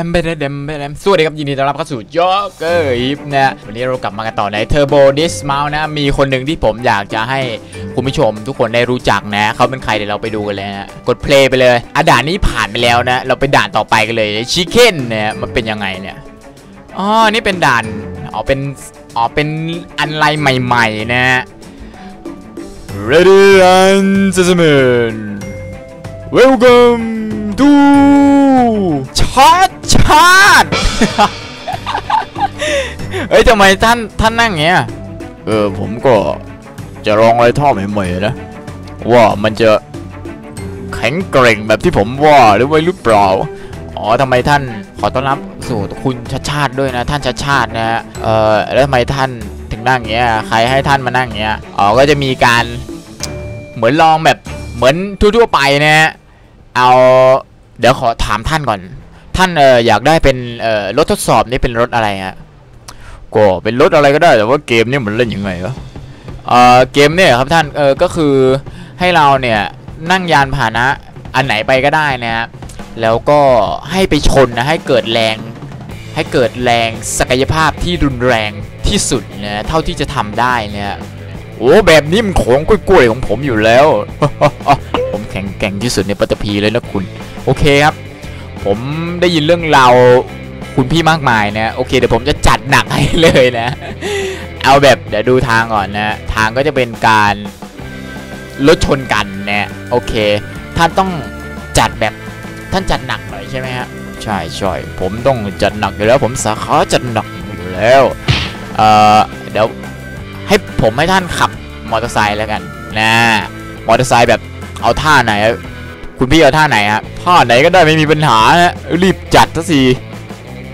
เดมเบเดมเบเดมสวัสดีครับยินดีต้อนรับเข้าสู่ยอกเกอร์ยิปนะวันนี้เรากลับมากันต่อใน Turbo Dismount นะ มีคนหนึ่งที่ผมอยากจะให้คุณผู้ชมทุกคนได้รู้จักนะ เขาเป็นใครเดี๋ยวเราไปดูกันเลยนะกดเพลย์ไปเลยอะด่านนี้ผ่านไปแล้วนะ เราไปด่านต่อไปกันเลยชิคเก้นเนี่ยมันเป็นยังไงเนี่ยอ๋อนี่เป็นด่านอ๋อเป็นอ๋อเป็นอันไรใหม่ๆนะ Ready and gentlemen Welcome to ชา ร์จชาร์จเฮ้ยทำไมท่านท่านนั่งอย่างเงี้ย เออผมก็จะลองอะไรท่อใหม่ๆนะ ว่ามันจะแข็งเกร่งแบบที่ผมว่าหรือไม่หรือเปล่า อ๋อทำไมท่านขอต้อนรับสู่คุณชาชาติด้วยนะ ท่านชาชาตินะฮะ เออแล้วทำไมท่านถึงนั่งอย่างเงี้ย ใครให้ท่านมานั่งอย่างเงี้ย อ๋อก็จะมีการเหมือนลองแบบเหมือนทั่วๆไปนะฮะ เอาเดี๋ยวขอถามท่านก่อน ท่านเอออยากได้เป็นเออรถทดสอบนี่เป็นรถอะไรฮะก็เป็นรถอะไรก็ได้แต่ว่าเกมนี่มันเล่นยังไงวะเออเกมเนี่ยครับท่านเออก็คือให้เราเนี่ยนั่งยานพาหนะอันไหนไปก็ได้นะฮะแล้วก็ให้ไปชนนะให้เกิดแรง ให้เกิดแรงศักยภาพที่รุนแรงที่สุดนะเท่าที่จะทำได้นี่ยโอ้แบบนี้มันของกล้วยๆของผมอยู่แล้ว ผมแข็งแกร่งที่สุดในปัตตภีเลยนะคุณ โอเคครับ ผมได้ยินเรื่องราวคุณพี่มากมายนะโอเคเดี๋ยวผมจะจัดหนักให้เลยนะ เอาแบบเดี๋ยวดูทางก่อนนะทางก็จะเป็นการรถชนกันนะโอเค ท่านต้องจัดแบบท่านจัดหนักหน่อยใช่ไหมฮะใช่ใช่ผมต้องจัดหนักอยู่แล้วผมสาขาจัดหนักอยู่แล้วเอ่อเดี๋ยวให้ผมให้ท่านขับมอเตอร์ไซค์แล้วกันนะมอเตอร์ไซค์แบบเอาท่าไหน คุณพี่เอาท่าไหนฮะท่าไหนก็ได้ไม่มีปัญหาฮะรีบจัดซะสิ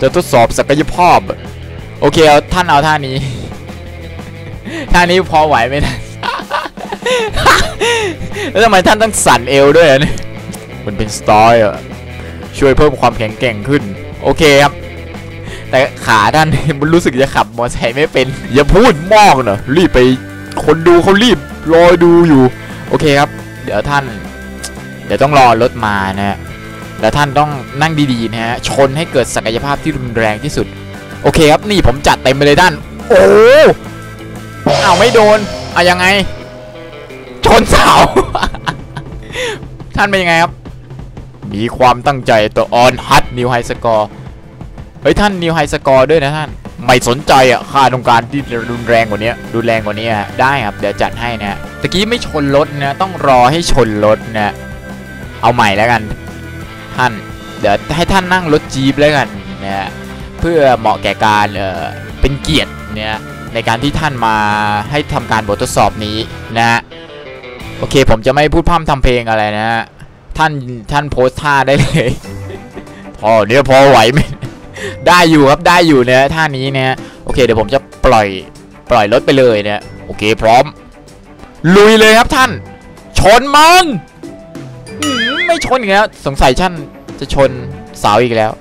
จะทดสอบศักยภาพโอเคเอาท่านเอาท่านี้ ท่านี้พอไหวไหมนะแล้วทำไมท่านต้องสั่นเอวด้วยอะเนี่ยมันเป็นสตล์อะช่วยเพิ่มความแข็งแกร่งขึ้น โอเคครับ แต่ขาท่านมันรู้สึกจะขับมอเตอร์ไซค์ไม่เป็น อย่าพูดมากนะรีบไปคนดูเขารีบรอดูอยู่ โอเคครับ เดี๋ยวท่าน เดี๋ยวต้องรอรถมานะฮะแล้วท่านต้องนั่งดีๆนะฮะชนให้เกิดศักยภาพที่รุนแรงที่สุด โอเคครับนี่ผมจัดเต็มไปเลยท่าน โอ้เอาวไม่โดนเอายังไง ชนเสาท่านเป็นยังไงครับ มีความตั้งใจตัวออนฮัตนิวไฮสกอร์เฮ้ยท่านนิวไฮสกอร์ด้วยนะท่าน ไม่สนใจอะค่าต้องการที่รุนแรงกว่านี้รุนแรงกว่านี้อะได้ครับเดี๋ยวจัดให้นะตะกี้ไม่ชนรถนะต้องรอให้ชนรถนะ เอาใหม่แล้วกัน ท่าน เดี๋ยวให้ท่านนั่งรถจี๊ปแล้วกันนะเพื่อเหมาะแก่การเออเป็นเกียรติเนี่ยในการที่ท่านมาให้ทำการบททดสอบนี้นะฮะโอเคผมจะไม่พูดพร่ำทำเพลงอะไรนะฮะท่านท่านโพสท่าได้เลย พอเนี้ยพอไหวไหมได้อยู่ครับได้อยู่เนี่ยท่านี้เนี่ยโอเคเดี๋ยวผมจะปล่อยปล่อยรถไปเลยเนี่ยโอเคพร้อม ลุยเลยครับท่าน ชนมันอื ไม่ชนอีกแล้ว สงสัยท่านจะชนเสาอีกแล้ว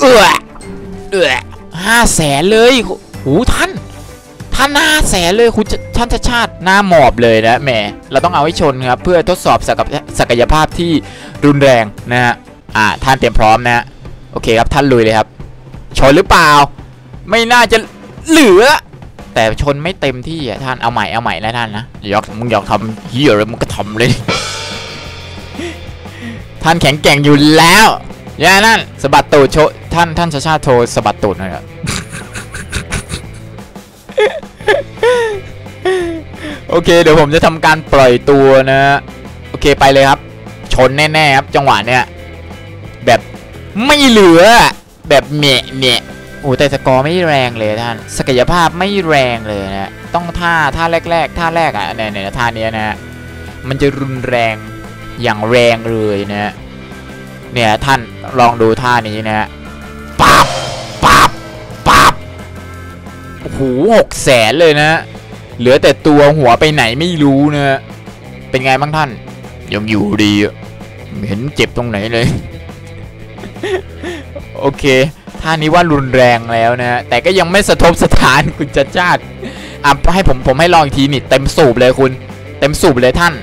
เออเออห้าแสนเลยหูท่านท่านห้าแสนเลยคุณท่านชาติชาติหน้าหมอบเลยนะแหมเราต้องเอาให้ชนครับ เพื่อทดสอบศักยภาพที่รุนแรงนะฮะอ่าท่านเตรียมพร้อมนะฮะโอเคครับท่านลุยเลยครับ ชนหรือเปล่า ไม่น่าจะเหลือ แต่ชนไม่เต็มที่อะท่านเอาใหม่เอาใหม่นะท่านนะยากมึงยากทำเฮียอะไรมึงก็ทำเลย ท่านแข็งแกร่งอยู่แล้วอย่านั่นสะบัดตูดโชว์ท่านท่านชาชาโทรสะบัดตูดหน่อยครับโอเค เดี๋ยวผมจะทำการปล่อยตัวนะโอเคไปเลยครับ ชนแน่ๆครับจังหวะเนี้ยแบบไม่เหลือ แบบเมะเมะโอ้แต่สกอร์ไม่แรงเลยท่านศักยภาพไม่แรงเลยนะต้องท่าท่าแรกๆท่าแรกอะเนี่ยเนี่ยท่าเนี้ยนะมันจะรุนแรง อย่างแรงเลยนะเนี่ยท่านลองดูท่านี้นะปับปับปับโอ้โหหกแสนเลยนะเหลือแต่ตัวหัวไปไหนไม่รู้นะเป็นไงบ้างท่าน ยังอยู่ดีอะไม่เห็นเจ็บตรงไหนเลย โอเคท่านี้ว่ารุนแรงแล้วนะ แต่ก็ยังไม่สะทกสถานคุณจัดจ้าดอะให้ผมผมให้ลองอีกทีนี่เต็มสูบเลยคุณ เต็มสูบเลยท่าน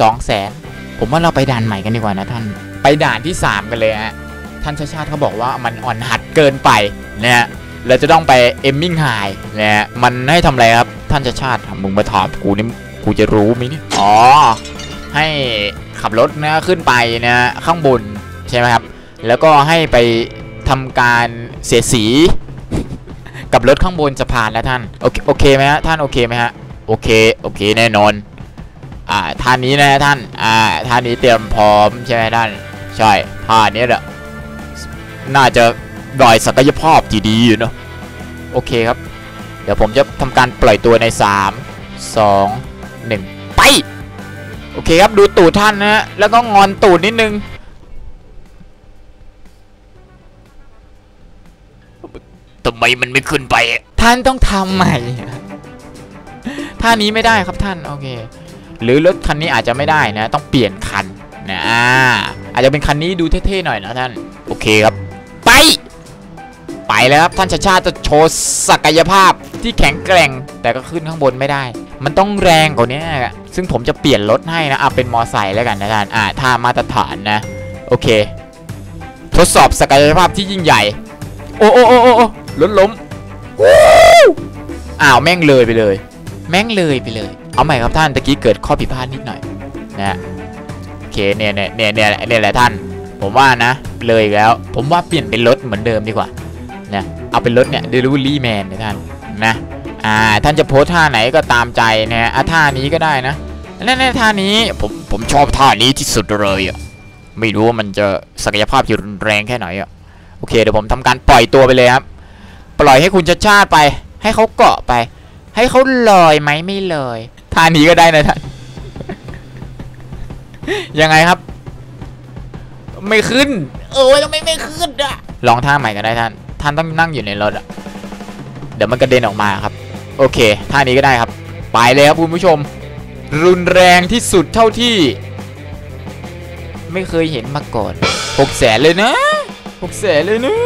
สองแสนผมว่าเราไปด่านใหม่กันดีกว่านะท่าน ไปด่านที่ 3 กันเลยฮะ ท่านชาชาติเขาบอกว่ามันอ่อนหัดเกินไปนะฮะเราจะต้องไปเอมมิ่งไฮนะฮะมันให้ทำอะไรครับ ท่านชาชาติมึงมาถามกูนี่กูจะรู้ไหมเนี่ยอ๋อ ให้ขับรถนะขึ้นไปนะข้างบนใช่ไหมครับ แล้วก็ให้ไปทำการเสียสี กับรถข้างบนสะพานแล้วท่าน โอเคโอเคไหมฮะท่านโอเคไหมฮะโอเคโอเคแน่นอน อ่าท่านี้นะท่านอ่าท่านี้เตรียมพร้อมใช่ไหมท่านใช่ท่านี้แหละน่าจะดอยศักยภาพที่ดีอยู่เนอะโอเคครับ เดี๋ยวผมจะทำการปล่อยตัวใน 3 2 1 ไป โอเคครับดูตูดท่านนะฮะแล้วก็งอนตูดนิดนึงทำไมมันไม่ขึ้นไป ท่านต้องทำใหม่ท่านี้ไม่ได้ครับท่าน โอเค หรือรถคันนี้อาจจะไม่ได้นะ ต้องเปลี่ยนคันนะอ่าอาจจะเป็นคันนี้ดูเท่ๆหน่อยนะท่าน โอเคครับ ไป ไปแล้วครับท่านชาชาจะโชว์ศักยภาพที่แข็งแกร่งแต่ก็ขึ้นข้างบนไม่ได้ มันต้องแรงกว่านี้ซึ่งผมจะเปลี่ยนรถให้นะเอาเป็นมอไซค์แล้วกันนะท่านอ่าถ้ามาตรฐานนะ โอเค ทดสอบศักยภาพที่ยิ่งใหญ่ โอ้โอ้โอ้โอ้โอ้รถล้มอ้าวแม่งเลยไปเลย แม่งเลยไปเลย เอาใหม่ครับท่านตะกี้เกิดข้อผิดพลาดนิดหน่อยนะโอเคเนี่ยเนี่ยเนี่ยเนี่ยเนี่ยแหละท่าน ผมว่านะ เลยแล้ว ผมว่าเปลี่ยนเป็นรถเหมือนเดิมดีกว่านะเอาเป็นรถเนี่ย delivery man นะท่านนะอ่าท่านจะโพสท่าไหนก็ตามใจนะอะท่านี้ก็ได้นะนั่นท่านี้ผมผมชอบท่านี้ที่สุดเลยอะไม่รู้ว่ามันจะศักยภาพจะรุนแรงแค่ไหนอะโอเคเดี๋ยวผมทำการปล่อยตัวไปเลยครับ ปล่อยให้คุณชาชาติไป ให้เขาเกาะไป ให้เขาลอยไหมไม่ลอย ท่านี้ก็ได้นะท่าน ยังไงครับ ไม่ขึ้น เออทำไมไม่ขึ้นอะลองท่าใหม่ก็ได้ท่าน ท่านต้องนั่งอยู่ในรถอะเดี๋ยวมันกระเด็นออกมาครับ โอเค ท่านี้ก็ได้ครับ ไปเลยครับคุณผู้ชม รุนแรงที่สุดเท่าที่ ไม่เคยเห็นมาก่อนหกแสนเลยนะหกแสนเลยนะ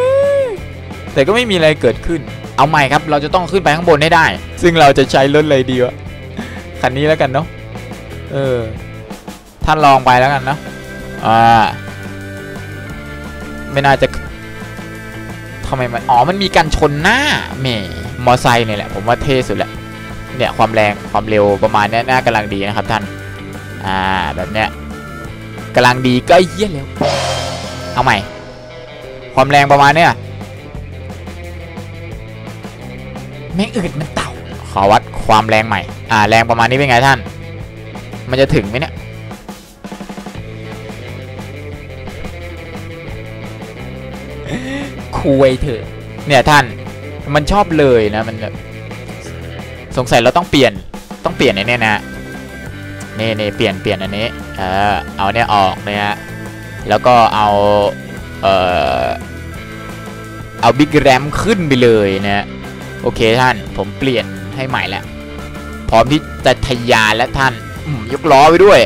แต่ก็ไม่มีอะไรเกิดขึ้น เอาใหม่ครับ เราจะต้องขึ้นไปข้างบนให้ได้ ซึ่งเราจะใช้รถเลยดีวะ คันนี้แล้วกันเนาะเออท่านลองไปแล้วกันเนาะอ่าไม่น่าจะทำไมมันอ๋อมันมีการชนหน้าแหมมอไซค์เนี่ยแหละผมว่าเท่สุดแหละเนี่ยความแรงความเร็วประมาณเนี้ยน่ากำลังดีนะครับท่านอ่าแบบเนี้ยกำลังดีก็เยี่ยเร็วเอาใหม่ ความแรงประมาณเนี้ยแม่งอืดมันเต่าขอวัด ความแรงใหม่ อ่า แรงประมาณนี้เป็นไงท่าน มันจะถึงไหมเนี่ย คุยเถอะ เนี่ยท่าน มันชอบเลยนะมันแบบสงสัยเราต้องเปลี่ยน ต้องเปลี่ยนไอ้เนี่ยนะนี่นี่เปลี่ยนเปลี่ยนอันนี้ เออ เอาเนี่ยออกเนี่ย แล้วก็เอา เอ่อ เอาบิ๊กแรมขึ้นไปเลยนะ โอเคท่าน ผมเปลี่ยนให้ใหม่แล้ว ร้อมที่จะทะยานแล้วท่านอืมยกล้อไปด้วย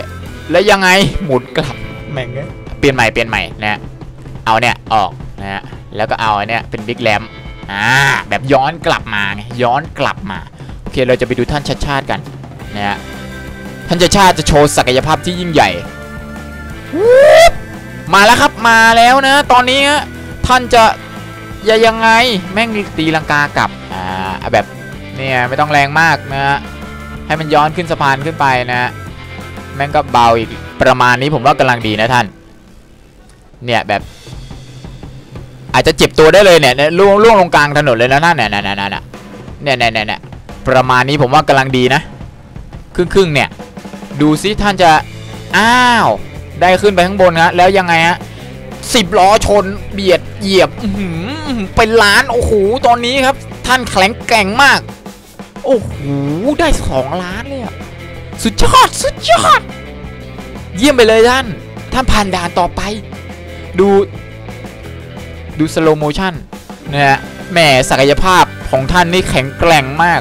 แล้วยังไงหมุนกลับแม่งเปลี่ยนใหม่เปลี่ยนใหม่นะฮะเอาเนี่ยออกนะฮะแล้วก็เอาอันเนี่ยเป็นบิ๊กแรมอ่าแบบย้อนกลับมาไงย้อนกลับมาโอเคเราจะไปดูท่านชาติชาติกันนะฮะท่านชาติชาติจะโชว์ศักยภาพที่ยิ่งใหญ่วูบมาแล้วครับมาแล้วนะ ตอนนี้ฮะท่านจะอย่ายังไงแม่งตีลังกากลับอ่าแบบเนี่ยไม่ต้องแรงมากนะฮะ ให้มันย้อนขึ้นสะพานขึ้นไปนะฮะแม่งก็เบาอีกประมาณนี้ผมว่ากำลังดีนะท่าน เนี่ยแบบ อาจจะเจ็บตัวได้เลยเนี่ยเนี่ยล่วงล่วงลงกลางถนนเลยนะท่านเนี่ยเนี่ยเนี่ยเนี่ยเนี่ยเนี่ยเนี่ยประมาณนี้ผมว่ากำลังดีนะ ครึ่งครึ่งเนี่ย ดูซิท่านจะอ้าว ได้ขึ้นไปข้างบนนะแล้วยังไงฮะสิบล้อชนเบียดเหยียบเป็นล้านโอ้โหตอนนี้ครับ ท่านแข็งแกร่งมาก โอ้โห ได้สองล้านเลยอะสุดยอด สุดยอด เยี่ยมไปเลยท่าน ท่านผ่านด่านต่อไป ดู ดูสโลโมชั่นนะฮะแหมศักยภาพของท่านนี่แข็งแกร่งมาก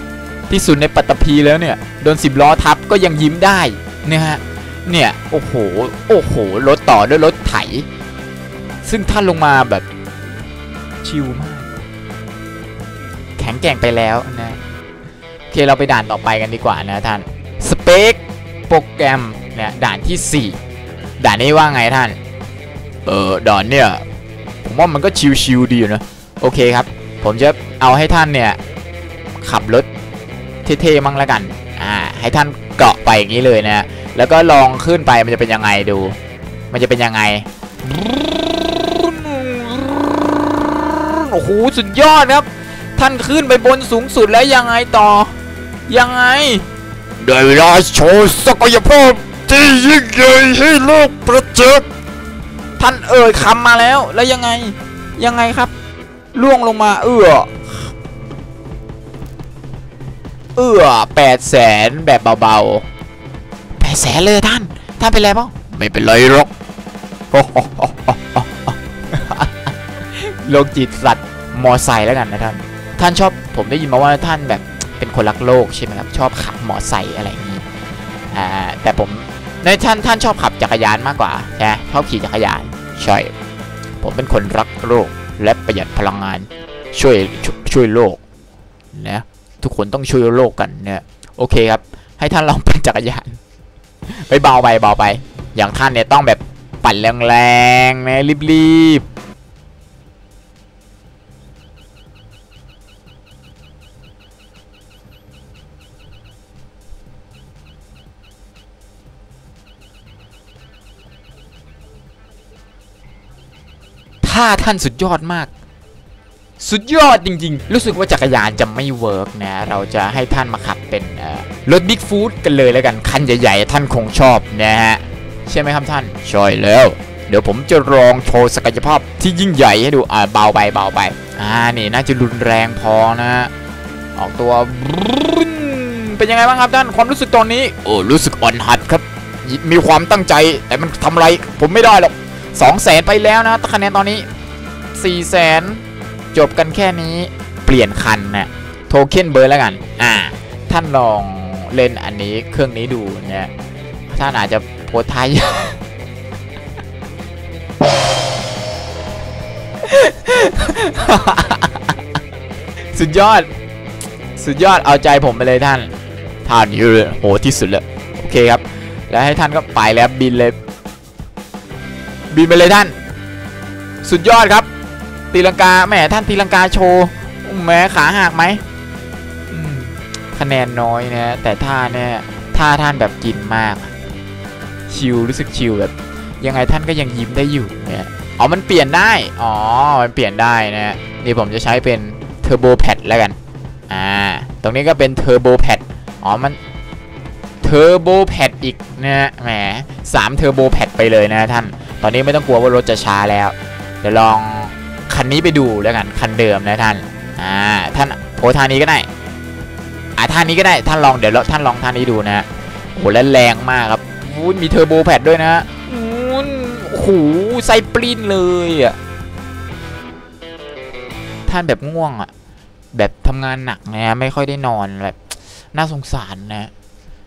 ที่สุดในปัตตภีแล้วเนี่ย โดนสิบล้อทับก็ยังยิ้มได้นะฮะ เนี่ย โอ้โห โอ้โห รถต่อด้วยรถไถ ซึ่งท่านลงมาแบบชิลมาก แข็งแกร่งไปแล้วนะ เคเราไปด่านต่อไปกันดีกว่านะท่านสเปคโปรแกรมเนี่ยด่านที่ 4 ด่านนี้ว่าไงท่าน เออด่านเนี่ยผมว่ามันก็ชิวๆดีอยู่นะ โอเคครับ ผมจะเอาให้ท่านเนี่ย ขับรถเท่ๆมั่งแล้วกัน อ่า ให้ท่านเกาะไปอย่างนี้เลยนะ แล้วก็ลองขึ้นไปมันจะเป็นยังไงดู มันจะเป็นยังไง โอ้โห สุดยอดครับ ท่านขึ้นไปบนสูงสุดแล้วยังไงต่อ ยังไงได้เวลาโชว์ศักยภาพที่ยิ่งใหญ่ให้โลกประจักษ์ท่านเอ่ยคำมาแล้วแล้วยังไงยังไงครับ ล่วงลงมาเอื้อเอื้อแปดแสนแบบเบาๆแปดแสนเลยท่าน ท่านเป็นไรเปล่าไม่เป็นไรหรอกโลกจิตสัตว์มอไซค์แล้วกันนะท่าน ท่านชอบผมได้ยินมาว่าท่านแบบ เป็นคนรักโลกใช่ไหมครับชอบขับมอไซค์อะไรอย่างนี้อ่าแต่ผมในท่านท่านชอบขับจักรยานมากกว่าใช่ไหมชอบขี่จักรยานใช่ผมเป็นคนรักโลกและประหยัดพลังงานช่วยชวยช่วยโลกนะทุกคนต้องช่วยโลกกันเนี่ยโอเคครับ ให้ท่านลองปั่นจักรยานไปเบาไปเบาไป อย่างท่านเนี่ยต้องแบบปั่นแรงๆนะรีบๆ ถ้าท่านสุดยอดมาก สุดยอดจริงๆ รู้สึกว่าจักรยานจะไม่เวิร์กนะ เราจะให้ท่านมาขับเป็นรถบิ๊กฟูดกันเลยแล้วกัน คันใหญ่ๆ ท่านคงชอบนะฮะ ใช่ไหมครับท่านใช่แล้ว เดี๋ยวผมจะลองโชว์ศักยภาพที่ยิ่งใหญ่ให้ดู อ่าเบาไปเบาไป อ่านี่น่าจะรุนแรงพอนะฮะออกตัวเป็นยังไงบ้างครับท่านความรู้สึกตอนนี้โอ้รู้สึกอ่อนหัดครับ มีความตั้งใจแต่มันทำอะไร ผมไม่ได้หรอก สองแสนไปแล้วนะคะแนนตอนนี้สี่แสนจบกันแค่นี้เปลี่ยนคันนะโทเค็นเบอร์แล้วกัน อ่า ท่านลองเล่นอันนี้เครื่องนี้ดูเนี่ยท่านอาจจะโพสท้ายสุดยอด สุดยอดเอาใจผมไปเลยท่าน ท่านนี่โหที่สุดเลย โอเคครับ แล้วให้ท่านก็ไปแล้วบินเลย บินไปเลยท่าน สุดยอดครับ ตีลังกาแหมท่านตีลังกาโชว์แหมขาหักไหมคะแนนน้อยนะแต่ท่าเนี่ยท่าท่านแบบกินมาก ชิลรู้สึกชิลแบบ ยังไงท่านก็ยังยิ้มได้อยู่เนี่ยอ๋อมันเปลี่ยนได้อ๋อมันเปลี่ยนได้นะนี่ผมจะใช้เป็นเทอร์โบแพดแล้วกันอ่าตรงนี้ก็เป็นเทอร์โบแพดอ๋อมันเทอร์โบแพดอีกนะฮะแหมสามเทอร์โบแพดไปเลยนะท่าน ตอนนี้ไม่ต้องกลัวว่ารถจะช้าแล้ว เดี๋ยวลองคันนี้ไปดูแล้วกันคันเดิมนะท่านอ่าท่านโพท่านี้ก็ได้อ่าท่านี้ก็ได้ท่านลองเดี๋ยวท่านลองท่านี้ดูนะโอ้โหแล้วแรงมากครับวู้นมีเทอร์โบแพดด้วยนะวู้นโอ้โหไซปรินเลยอะท่านแบบง่วงอะแบบทำงานหนักนะไม่ค่อยได้นอนแบบน่าสงสารนะ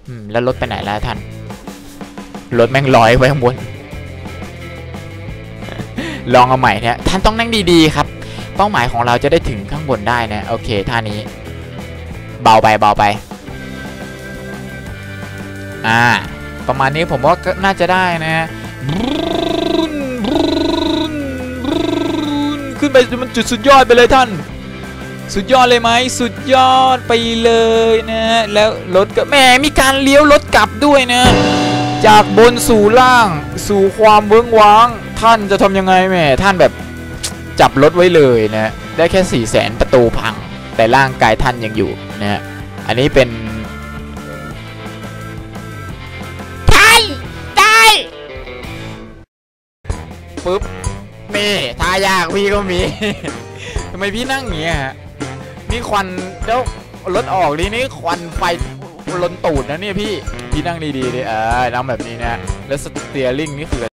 อืมแล้วรถไปไหนแล้วท่านรถแม่งลอยไว้ข้างบน ลองเอาใหม่เนี่ยท่านต้องนั่งดีๆครับ เป้าหมายของเราจะได้ถึงข้างบนได้นะโอเคท่านี้ เบาไปเบาไป อ่า ประมาณนี้ผมว่าก็น่าจะได้นะขึ้นไปมันจุดสุดยอดไปเลยท่าน สุดยอดเลยไหมสุดยอดไปเลยนะ แล้วรถก็แหมมีการเลี้ยวรถกลับด้วยนะ จากบนสู่ล่างสู่ความเวิ้งว้าง ท่านจะทำยังไงแหม่ท่านแบบจับรถไว้เลยนะได้แค่4ี่แสนประตูพัง แต่ร่างกายท่านยังอยู่นะฮะอันนี้เป็นท่านได้ปุ๊บนี่ทายากพี่ก็มีทำไมพี่นั่งอย่างเงี้ยฮะนี่ควันแล้วรถออกนี่นี่ควันไฟลนตูดนะเนี่ยพี่พี่นั่งดีๆดิเออนั่งแบบนี้นะแล้วสเตียริงนี่คือ